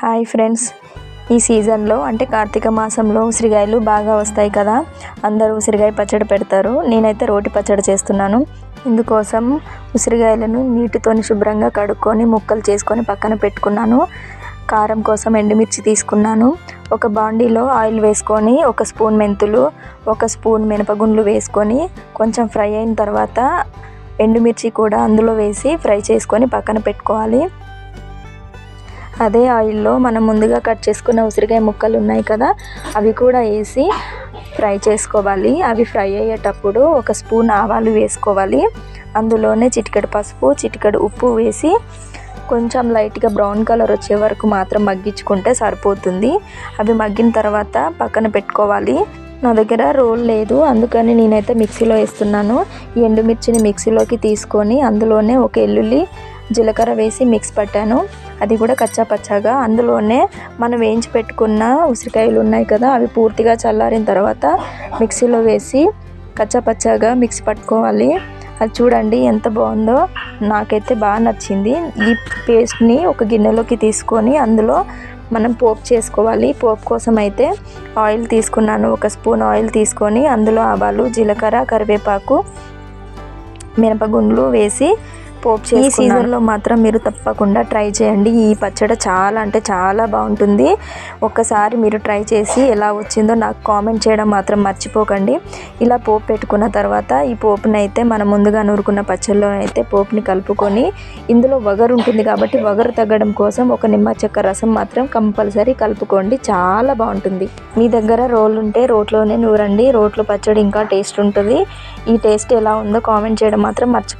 Hi friends. ఈ సీజన్లో అంటే కార్తీక మాసంలో ఉసిరికాయలు బాగా వస్తాయి కదా. అందరూ ఉసిరికాయ పచ్చడి పెడతారు. నేనైతే రోటి పచ్చడి చేస్తున్నాను. ఇందుకోసం ఉసిరికాయలను నీటితోని శుభ్రంగా కడుక్కొని ముక్కలు చేసుకొని పక్కన పెట్టుకున్నాను. కారం కోసం ఎండుమిర్చి తీసుకున్నాను. ఒక బాండీలో ఆయిల్ వేసుకొని ఒక స్పూన్ మెంతులు ఒక స్పూన్ మినపగుండ్లు వేసుకొని కొంచెం ఫ్రై అయిన తర్వాత ఎండుమిర్చి కూడా అందులో వేసి ఫ్రై చేసుకొని పక్కన పెట్టుకోవాలి. అదే ఆయిల్లో మనం ముందుగా కట్ చేసుకున్న ఉసిరికాయ ముక్కలు ఉన్నాయి కదా అవి కూడా వేసి ఫ్రై చేసుకోవాలి. అవి ఫ్రై అయ్యేటప్పుడు ఒక స్పూన్ ఆవాలు వేసుకోవాలి. అందులోనే చిటికెడు పసుపు చిటికెడు ఉప్పు వేసి కొంచెం లైట్గా బ్రౌన్ కలర్ వచ్చే వరకు మాత్రం మగ్గించుకుంటే సరిపోతుంది. అవి మగ్గిన తర్వాత పక్కన పెట్టుకోవాలి. నా దగ్గర రోల్ లేదు అందుకని నేనైతే మిక్సీలో వేస్తున్నాను. ఎండుమిర్చిని మిక్సీలోకి తీసుకొని అందులోనే ఒక ఎల్లుల్లి జీలకర్ర వేసి మిక్స్ పట్టాను. అది కూడా కచ్చా పచ్చాగా. అందులోనే మనం వేయించి పెట్టుకున్న ఉసిరికాయలు ఉన్నాయి కదా అవి పూర్తిగా చల్లారిన తర్వాత మిక్సీలో వేసి కచ్చా పచ్చాగా మిక్స్ పట్టుకోవాలి. అది చూడండి ఎంత బాగుందో. నాకైతే బాగా నచ్చింది. ఈ పేస్ట్ని ఒక గిన్నెలోకి తీసుకొని అందులో మనం పోపు చేసుకోవాలి. పోపు కోసం అయితే ఆయిల్ తీసుకున్నాను. ఒక స్పూన్ ఆయిల్ తీసుకొని అందులో ఆవాలు జీలకర్ర కరివేపాకు మినపగుండ్లు వేసి పోపు ఈ సీజన్లో మాత్రం మీరు తప్పకుండా ట్రై చేయండి. ఈ పచ్చడి చాలా అంటే చాలా బాగుంటుంది. ఒక్కసారి మీరు ట్రై చేసి ఎలా వచ్చిందో నాకు కామెంట్ చేయడం మాత్రం మర్చిపోకండి. ఇలా పోపు పెట్టుకున్న తర్వాత ఈ పోపుని అయితే మనం ముందుగా నూరుకున్న పచ్చళ్ళలో అయితే పోపుని కలుపుకొని ఇందులో వగరు ఉంటుంది కాబట్టి వగరు తగ్గడం కోసం ఒక నిమ్మ చెక్క రసం మాత్రం కంపల్సరీ కలుపుకోండి. చాలా బాగుంటుంది. మీ దగ్గర రోల్ ఉంటే రోట్లోనే నూరండి. రోట్లో పచ్చడి ఇంకా టేస్ట్ ఉంటుంది. ఈ టేస్ట్ ఎలా ఉందో కామెంట్ చేయడం మాత్రం మర్చిపో